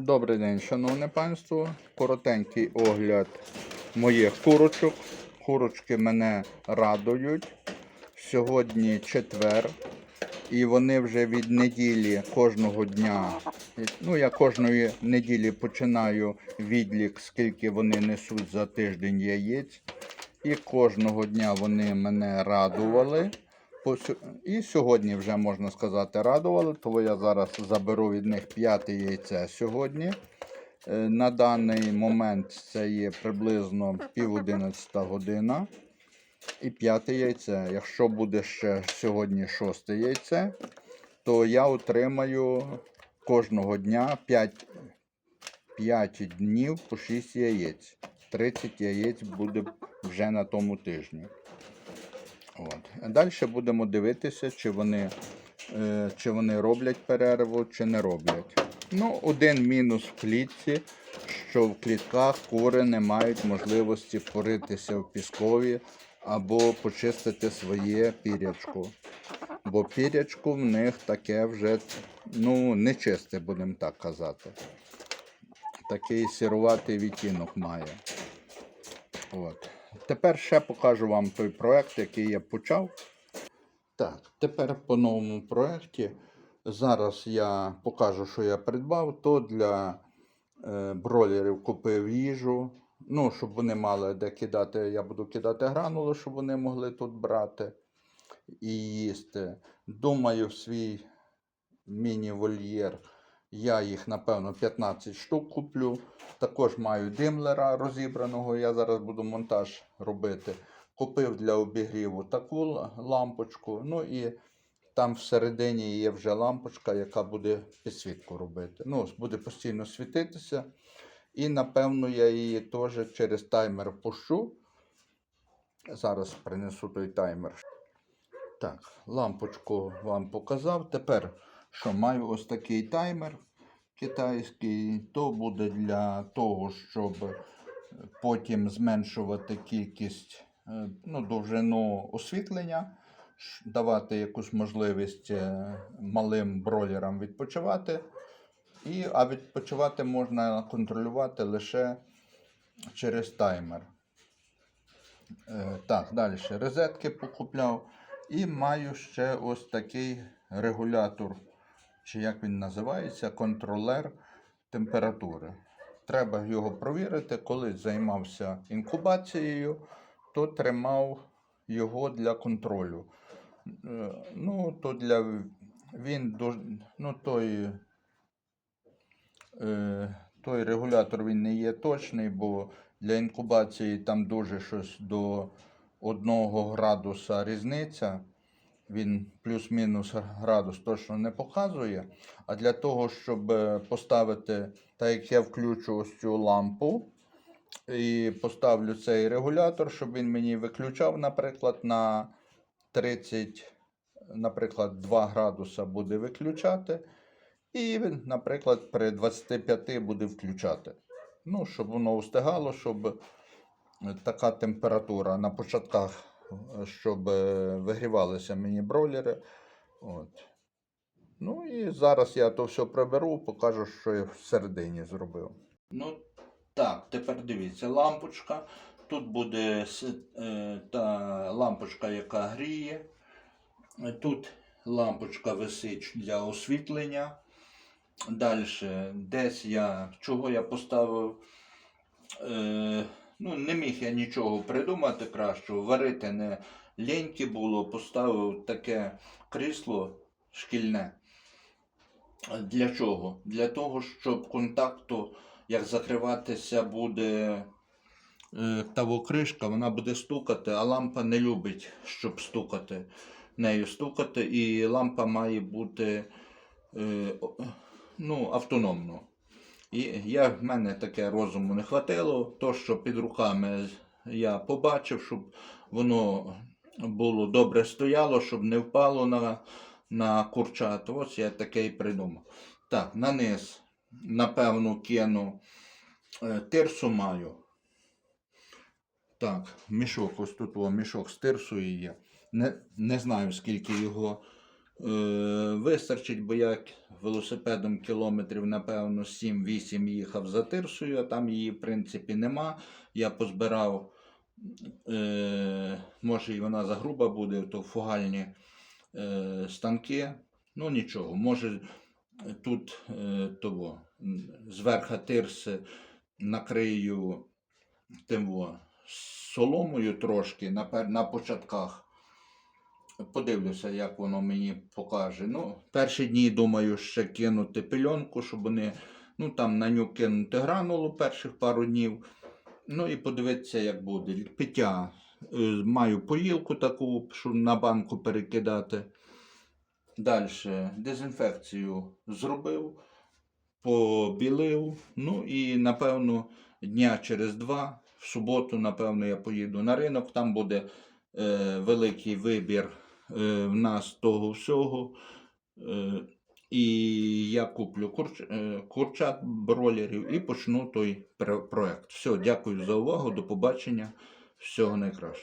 Добрий день, шановне панство. Коротенький огляд моїх курочок. Курочки мене радують. Сьогодні четвер. І вони вже від неділі кожного дня. Ну, я кожної неділі починаю відлік, скільки вони несуть за тиждень яєць. І кожного дня вони мене радували. І сьогодні вже можна сказати радували, тому я зараз заберу від них п'яте яйце сьогодні. Е, На даний момент це є приблизно пів одинадцята година. І п'яте яйце. Якщо буде ще сьогодні шосте яйце, то я отримаю кожного дня 5, 5 днів по 6 яєць. 30 яєць буде вже на тому тижні. От. Далі будемо дивитися, чи вони, е, чи вони роблять перерву, чи не роблять. Ну, один мінус в клітці, що в клітках кури не мають можливості поритися в піскові або почистити своє пірячко. Бо пірячко в них таке вже ну, не чисте, будемо так казати. Такий сіруватий відтінок має. От. Тепер ще покажу вам той проект, який я почав. Так, тепер по новому проєкті. Зараз я покажу, що я придбав. То для е, бройлерів купив їжу. Ну, щоб вони мали де кидати, я буду кидати гранули, щоб вони могли тут брати і їсти. Думаю, свій міні-вольєр я їх, напевно, 15 штук куплю. Також маю димлера розібраного, я зараз буду монтаж робити. Купив для обігріву таку лампочку. Ну і там всередині є вже лампочка, яка буде підсвітку робити. Ну, буде постійно світитися. І напевно я її теж через таймер пущу. Зараз принесу той таймер. Так, лампочку вам показав. Тепер що маю ось такий таймер китайський, то буде для того, щоб потім зменшувати кількість, е, ну, довжину освітлення, давати якусь можливість е, малим бройлерам відпочивати. І, а відпочивати можна контролювати лише через таймер. Е, так, далі розетки покупляв. І маю ще ось такий регулятор, чи як він називається, контролер температури. Треба його провірити. Коли займався інкубацією, то тримав його для контролю. Е, Ну, то для він ну, той, е, той регулятор він не є точний, бо для інкубації там дуже щось до 1 градуса різниця. Він плюс-мінус градус точно не показує. А для того, щоб е, поставити, так як я включу ось цю лампу і поставлю цей регулятор, щоб він мені виключав, наприклад, на 30, наприклад, 2 градуса буде виключати. І він, наприклад, при 25 буде включати. Ну, щоб воно встигало, щоб е, така температура на початках, щоб е, вигрівалися мені бройлери. От. Ну і зараз я то все приберу, покажу, що я всередині зробив. Ну так, тепер дивіться, лампочка. Тут буде е, та лампочка, яка гріє. Е, Тут лампочка висить для освітлення. Далі, десь я, чого я поставив, е, ну, не міг я нічого придумати кращого. Варити не ліньки було, поставив таке крісло шкільне. Для чого? Для того, щоб контакту, як закриватися буде е, тавокришка, вона буде стукати, а лампа не любить, щоб стукати нею стукати, і лампа має бути е, ну, автономно. І я, в мене таке розуму не хватило, то, що під руками я побачив, щоб воно було добре стояло, щоб не впало на, на курчат. Ось я таке і придумав. Так, на низ, напевно, кину е, тирсу маю. Так, мішок, ось тут о, мішок з тирсою є. Не, не знаю, скільки його вистачить, бо я велосипедом кілометрів, напевно, 7-8 їхав за тирсою, а там її, в принципі, нема. Я позбирав, е, може і вона загруба буде, то фугальні е, станки. Ну нічого, може тут е, того, зверха тирси накрию тим соломою трошки на, на початках. Подивлюся, як воно мені покаже. Ну, перші дні думаю, ще кинути пельонку, щоб вони, ну там на ню кинути гранулу перших пару днів. Ну і подивитися, як буде. Пиття. Е, Маю поїлку таку, щоб на банку перекидати. Далі дезінфекцію зробив, побілив. Ну і напевно дня через два, в суботу, напевно, я поїду на ринок. Там буде е, великий вибір в нас того всього. Е, і я куплю курч, е, курчат бролерів і почну той проект. Все, дякую за увагу. До побачення. Всього найкращого.